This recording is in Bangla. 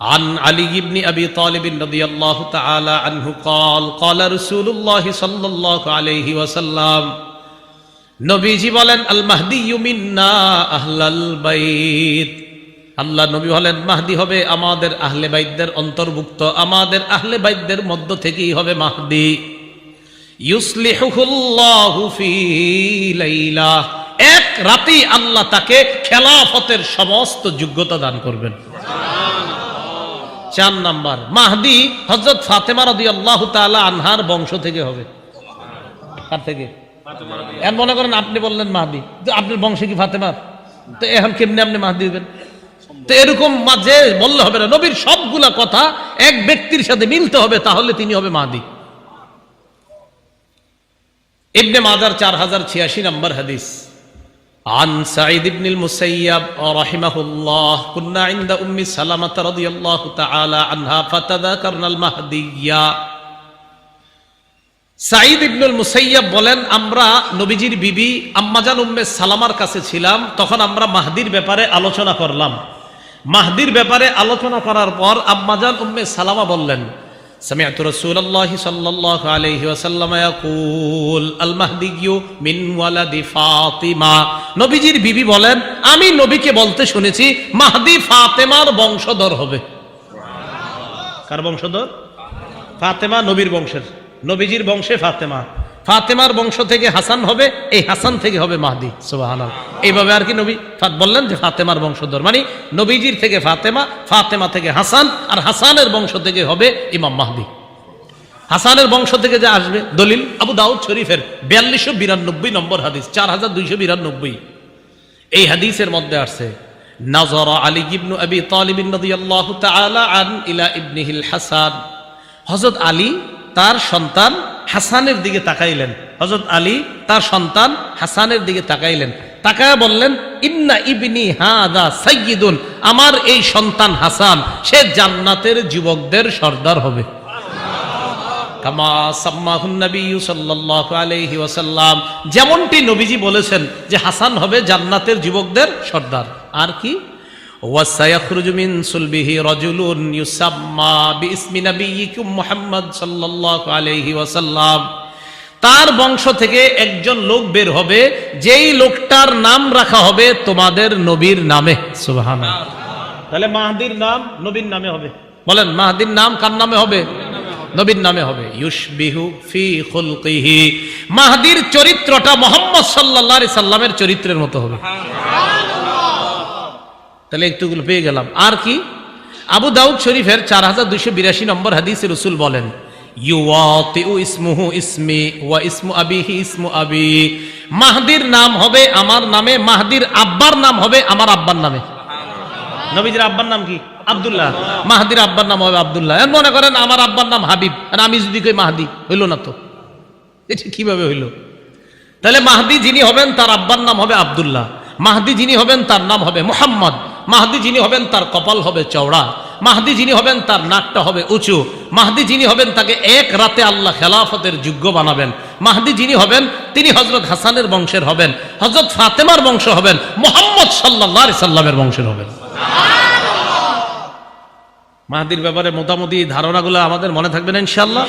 عن علي بن أبي طالب رضي الله تعالى عنه قال قال رسول الله صلى الله عليه وسلم নবীজি বলেন আল মাহদি মিন্না আহলাল বাইত আল্লাহ নবী বলেন মাহদি হবে আমাদের আহলে বাইতদের অন্তর্ভুক্ত আমাদের আহলে বাইতদের মধ্য থেকেই হবে মাহদি ইউসলিহুল্লাহু ফি লাইলা এক রাতেই আল্লাহ তাকে খেলাফতের সমস্ত যোগ্যতা দান করবেন চার নাম্বার, মাহদি হজরত ফাতেমা রাদি আল্লাহ আনহার বংশ থেকে হবে। কার থেকে? এখন মনে করেন আপনি বললেন মাহদি আপনার বংশে কি ফাতেমার? তো এখন কেমনি আপনি মাহদি হবেন তো এরকম মাঝে বললে হবে না, নবীর সবগুলা কথা এক ব্যক্তির সাথে মিলতে হবে, তাহলে তিনি হবে মাহদি। ইবনে মাজার চার হাজার ছিয়াশি নম্বর হাদিস। عن سعيد بن المسيب رحمه الله كنا عند أم سلمة رضي الله تعالى عنها فتذكرنا المهدية সাঈদ ইবনুল মুসাইয়াব বলেন আমরা নবীজির বিবি আম্মাজান উম্মে সালামার কাছে ছিলাম তখন আমরা মাহদির ব্যাপারে আলোচনা করলাম মাহদির ব্যাপারে আলোচনা করার পর আম্মাজান উম্মে সালামা বললেন سمعت رسول الله صلى الله عليه وسلم يقول المهدي من ولد فاطمه নবীজির বিবি বলেন আমি নবীকে বলতে শুনেছি মাহদি ফাতেমার বংশধর হবে কার বংশধর ফাতেমা নবীর বংশের নবীজির বংশে ফাতেমা ফাতেমার বংশ থেকে হাসান হবে, এই হাসান থেকে হবে মাহদি সুবাহান এইভাবে আর কি নবী বললেন যে ফাতেমার বংশধর। মানে নবীজির থেকে ফাতেমা ফাতেমা থেকে হাসান, আর হাসানের বংশ থেকে হবে ইমাম মাহদি। হাসানের বংশ থেকে যে আসবে, দলিল আবু দাউদ শরীফের বিয়াল্লিশশো বিরানব্বই নম্বর হাদিস চার হাজার দুইশো বিরানব্বই। এই হাদিসের মধ্যে আসছে, নাজর আলী ইবনু আবি তালিব রাদিয়াল্লাহু তাআলা আন ইলা ইবনিহিল হাসান। হযরত আলী তার সন্তান হাসানের দিকে তাকাইলেন। হযরত আলী, তার সন্তান হাসানের দিকে তাকাইলেন। তাকায় বললেন, ইন্না ইবনি হাদা সাইয়্যিদুন, আমার এই সন্তান হাসান, সে জান্নাতের যুবকদের সর্দার হবে। যেমনটি নবীজি বলেছেন যে হাসান হবে জান্নাতের যুবকদের সর্দার। আর কি? তার বংশ থেকে একজন লোক বের হবে যেই লোকটার নাম রাখা হবে তোমাদের নবীর নামে। সুবহানাল্লাহ। তাহলে মাহাদির নাম নবীর নামে হবে। বলেন মাহাদির নাম কার নামে হবে? নবীর নামে হবে। ইউসবিহু ফি খুলকিহি। মাহদির চরিত্রটা মোহাম্মদ সাল্লাল্লাহু আলাইহি সাল্লামের চরিত্রের মতো হবে। তাহলে একটুগুলো পেয়ে গেলাম। আর কি? আবু দাউদ শরীফের চার হাজার দুইশো বিরাশি নম্বর হাদিসে রসুল বলেন মাহদির নাম হবে আমার নামে, মাহদির আব্বার নাম হবে আমার আব্বার নামে। নবীজির আব্বার নাম কি? আব্দুল্লাহ। মাহাদির আব্বার নাম হবে আব্দুল্লাহ। মনে করেন আমার আব্বার নাম হাবিব, আর আমি যদি কই মাহাদি, হইল না তো। এটা কীভাবে হইল? তাহলে মাহদি যিনি হবেন, তার আব্বার নাম হবে আবদুল্লাহ। মাহদি যিনি হবেন, তার নাম হবে মোহাম্মদ। মাহদি যিনি হবেন তার কপাল হবে চওড়া। মাহদি যিনি হবেন তার নাকটা হবে উঁচু। মাহদি যিনি হবেন তাকে এক রাতে আল্লাহ খেলাফতের যোগ্য বানাবেন। মাহদি যিনি হবেন, তিনি হজরত হাসানের বংশের হবেন। হজরত ফাতেমার বংশ হবেন। মোহাম্মদ সাল্লাহ সাল্লামের বংশের হবেন। মাহাদির ব্যাপারে মোটামুটি ধারণাগুলো আমাদের মনে থাকবে না ইনশাল্লাহ